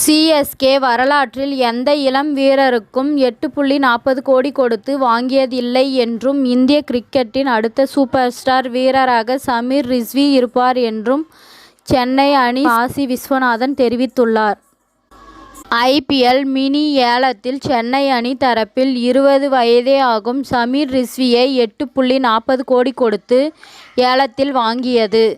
CSK வரலாற்றில் எந்த இளம் வீரருக்கும் எட்டு புள்ளி நாற்பது கோடி கொடுத்து வாங்கியதில்லை என்றும் இந்திய கிரிக்கெட்டின் அடுத்த சூப்பர் ஸ்டார் வீரராக சமீர் ரிஸ்வி இருப்பார் என்றும் சென்னை அணி ஆசி விஸ்வநாதன் தெரிவித்துள்ளார். ஐ.பி.எல் மினி ஏலத்தில் சென்னை அணி தரப்பில் இருபது வயதே ஆகும் சமீர் ரிஸ்வியை எட்டு புள்ளி நாற்பது கோடி கொடுத்து ஏலத்தில் வாங்கியது.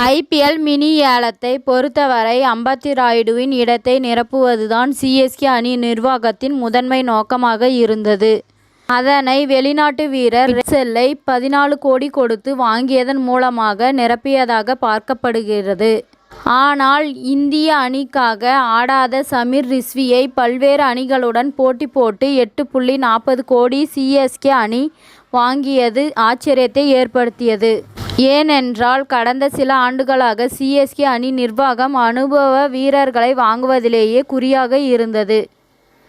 ஐ.பி.எல் மினி ஏலத்தை பொறுத்தவரை அம்பத்தி ராயுடுவின் இடத்தை நிரப்புவதுதான் சி.எஸ்.கே அணி நிர்வாகத்தின் முதன்மை நோக்கமாக இருந்தது. அதனை வெளிநாட்டு வீரர் செல்லை பதினாலு கோடி கொடுத்து வாங்கியதன் மூலமாக நிரப்பியதாக பார்க்கப்படுகிறது. ஆனால் இந்திய அணிக்காக ஆடாத சமீர் ரிஸ்வியை பல்வேறு அணிகளுடன் போட்டி போட்டு எட்டு புள்ளி நாற்பது கோடி சி.எஸ்.கே அணி வாங்கியது ஆச்சரியத்தை ஏற்படுத்தியது. ஏனென்றால் கடந்த சில ஆண்டுகளாக சி.எஸ்.கே அணி நிர்வாகம் அனுபவ வீரர்களை வாங்குவதிலேயே குறியாக இருந்தது.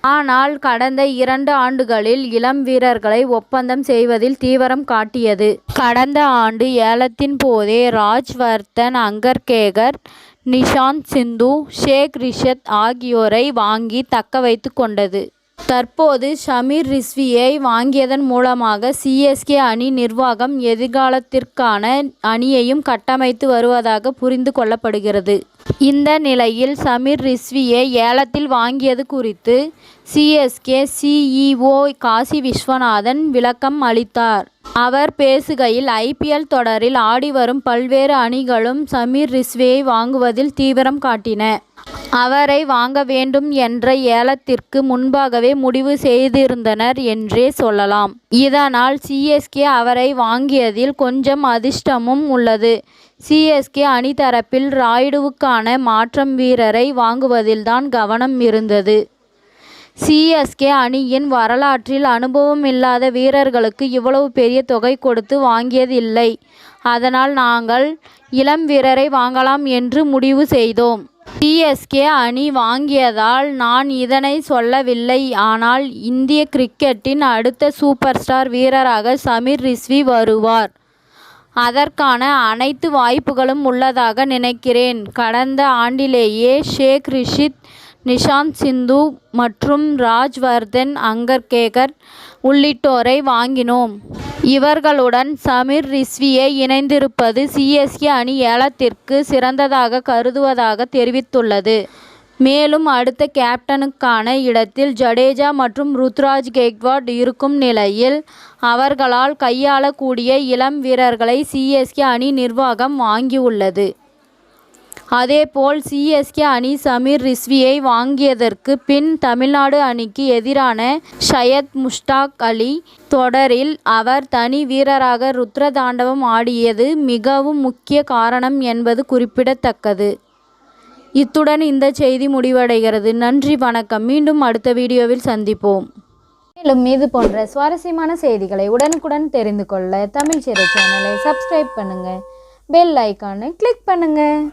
ஆனால் கடந்த இரண்டு ஆண்டுகளில் இளம் வீரர்களை ஒப்பந்தம் செய்வதில் தீவிரம் காட்டியது. கடந்த ஆண்டு ஏலத்தின் போதே ராஜ்வர்தன் அங்கர்கேகர் நிஷாந்த் சிந்து ஷேக் ரிஷத் ஆகியோரை வாங்கி தக்க வைத்து கொண்டது. தற்போது சமீர் ரிஸ்வியை வாங்கியதன் மூலமாக சி.எஸ்.கே அணி நிர்வாகம் எதிர்காலத்திற்கான அணியையும் கட்டமைத்து வருவதாக புரிந்து கொள்ளப்படுகிறது. இந்த நிலையில் சமீர் ரிஸ்வியை ஏலத்தில் வாங்கியது குறித்து சி.எஸ்.கே சிஇஓ காசி விஸ்வநாதன் விளக்கம் அளித்தார். அவர் பேசுகையில் ஐ.பி.எல் தொடரில் ஆடி வரும் பல்வேறு அணிகளும் சமீர் ரிஸ்வியை வாங்குவதில் தீவிரம் காட்டின. அவரை வாங்க வேண்டும் என்ற ஏலத்திற்கு முன்பாகவே முடிவு செய்திருந்தனர் என்றே சொல்லலாம். இதனால் சி.எஸ்.கே அவரை வாங்கியதில் கொஞ்சம் அதிர்ஷ்டமும் உள்ளது. சி.எஸ்.கே அணி தரப்பில் ராயுடுவுக்கான மாற்றம் வீரரை வாங்குவதில்தான் கவனம் இருந்தது. சி.எஸ்.கே அணியின் வரலாற்றில் அனுபவமில்லாத வீரர்களுக்கு இவ்வளவு பெரிய தொகை கொடுத்து வாங்கியதில்லை. அதனால் நாங்கள் இளம் வீரரை வாங்கலாம் என்று முடிவு செய்தோம். சி.எஸ்.கே அணி வாங்கியதால் நான் இதனை சொல்லவில்லை. ஆனால் இந்திய கிரிக்கெட்டின் அடுத்த சூப்பர் ஸ்டார் வீரராக சமீர் ரிஸ்வி வருவார். அதற்கான அனைத்து வாய்ப்புகளும் உள்ளதாக நினைக்கிறேன். கடந்த ஆண்டிலேயே ஷேக் ரிஷித் நிஷாந்த் சிந்து மற்றும் ராஜ்வர்தன் அங்கர்கேகர் உள்ளிட்டோரை வாங்கினோம். இவர்களுடன் சமீர் ரிஸ்வியை இணைத்திருப்பது சி.எஸ்.கே அணி ஏலத்திற்கு சிறந்ததாக கருதுவதாக தெரிவித்துள்ளது. மேலும் அடுத்த கேப்டனுக்கான இடத்தில் ஜடேஜா மற்றும் ருத்ராஜ் கெக்வாட் இருக்கும் நிலையில் அவர்களால் கையாளக்கூடிய இளம் வீரர்களை சி.எஸ்.கே அணி நிர்வாகம் வாங்கியுள்ளது. அதேபோல் சி.எஸ்.கே அணி சமீர் ரிஸ்வியை வாங்கியதற்கு பின் தமிழ்நாடு அணிக்கு எதிரான ஷயத் முஷ்டாக் அலி தொடரில் அவர் தனி வீரராக ருத்ரதாண்டவம் ஆடியது மிகவும் முக்கிய காரணம் என்பது குறிப்பிடத்தக்கது. இத்துடன் இந்த செய்தி முடிவடைகிறது. நன்றி வணக்கம் மீண்டும் அடுத்த வீடியோவில் சந்திப்போம். மேலும் இது போன்ற சுவாரஸ்யமான செய்திகளை உடனுக்குடன் தெரிந்து கொள்ள தமிழ் சிறை சேனலை சப்ஸ்கிரைப் பண்ணுங்கள் பெல் ஐக்கானை கிளிக் பண்ணுங்கள்